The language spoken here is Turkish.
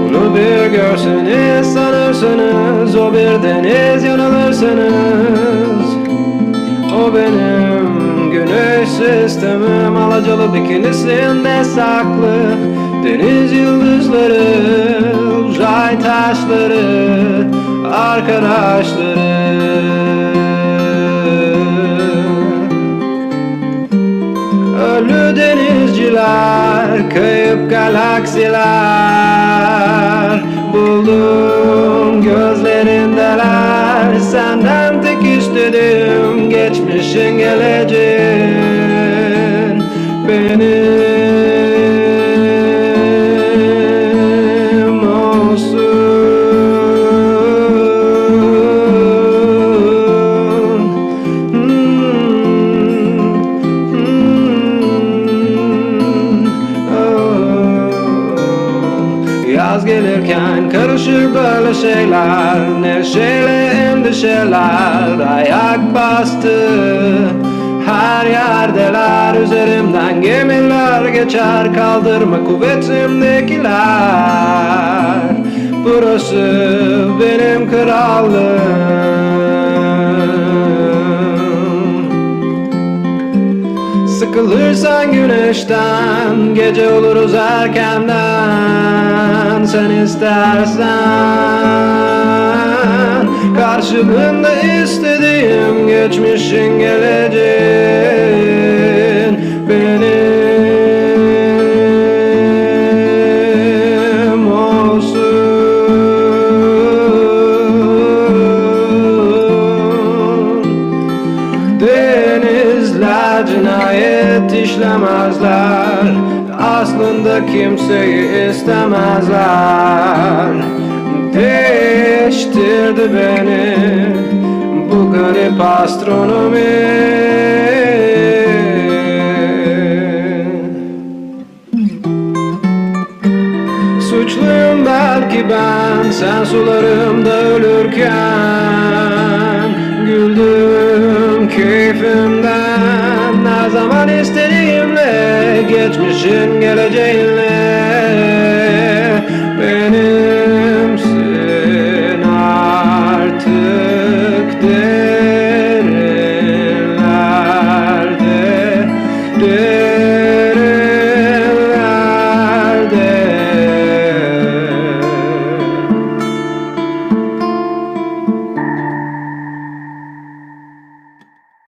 Onu bir görseniz sanırsınız. O bir deniz yanılırsınız. O benim güneş sistemim Alacalı bikinisinde saklı. Deniz yıldızları Uzay taşları Arkadaşları galaksiler Buldum gözlerindeler. Senden tek istediğim geçmişin geleceğin. Benim Gelirken karışır böyle şeyler Neşeyle endişeler Ayak bastı. Her yerdeler Üzerimden gemiler geçer Kaldırma kuvvetimdekiler. Burası benim krallığım. Sıkılırsan güneşten Gece oluruz erkenden Sen istersen. Karşılığında istediğim Geçmişin geleceğin Benim olsun. Denizler cinayet işlemezler Aslında kimseyi istemezler. Değiştirdi beni bu garip astronomi. Suçluyum belki ben sen sularımda ölürken zaman istediğimle Geçmişin geleceğinle